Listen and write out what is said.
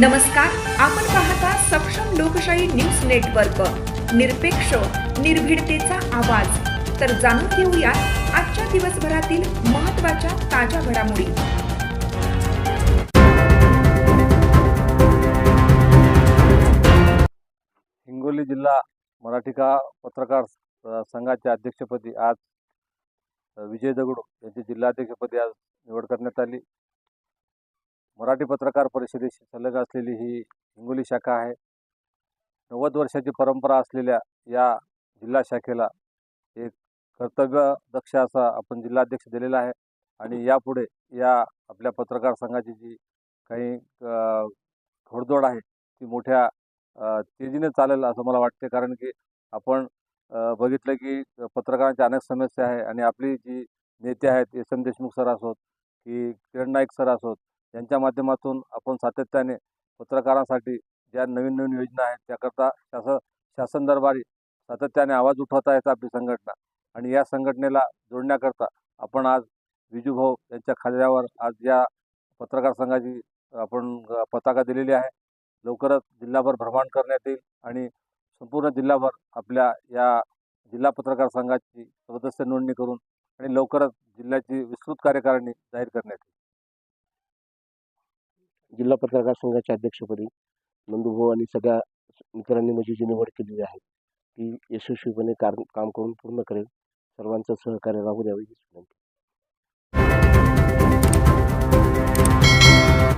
नमस्कार आपण पाहता सक्षम लोकशाही न्यूज नेटवर्क. निरपेक्ष निर्भीडतेचा आवाज. तर जाणून घेऊया आजच्या दिवसभरातील महत्त्वाच्या ताज्या घडामोडी. हिंगोली जिल्हा मराठीका पत्रकार संघाच्या अध्यक्षपदी आज विजय दगडू यांची जिल्हाध्यक्षपदी आज निवड करण्यात आली. मराठी पत्रकार परिषदेशी सलग असलेली ही हिंगोली शाखा आहे. नव्वद वर्षाची परंपरा असलेल्या या जिल्हा शाखेला एक कर्तव्य दक्ष असा आपण जिल्हाध्यक्ष दिलेला आहे. आणि यापुढे या आपल्या पत्रकार संघाची जी काही घोडदोड आहे ती मोठ्या तेजीने चालेल असं मला वाटते. कारण की आपण बघितलं की पत्रकारांच्या अनेक समस्या आहे. आणि आपली जी नेते आहेत एस एम देशमुख सर असोत की किरण नाईक सर असोत यांच्या माध्यमातून आपण सातत्याने पत्रकारांसाठी ज्या नवीन नवीन योजना आहेत त्याकरता शासन शासन दरबारी सातत्याने आवाज उठवता येतात आपली संघटना. आणि या संघटनेला जोडण्याकरता आपण आज विजूभाऊ यांच्या खांद्यावर आज या पत्रकार संघाची आपण पताका दिलेली आहे. लवकरच जिल्हाभर भ्रमण करण्यात येईल आणि संपूर्ण जिल्हाभर आपल्या या जिल्हा पत्रकार संघाची सदस्य नोंदणी करून आणि लवकरच जिल्ह्याची विस्तृत कार्यकारिणी जाहीर करण्यात येईल. जिल्हा पत्रकार संघाच्या अध्यक्षपदी नंदूभाऊ आणि सगळ्या मित्रांनी माझी जी निवड केलेली आहे ती यशस्वीपणे कार काम करून पूर्ण करेल. सर्वांचं सहकार्य राहू द्यावे ही विनंती.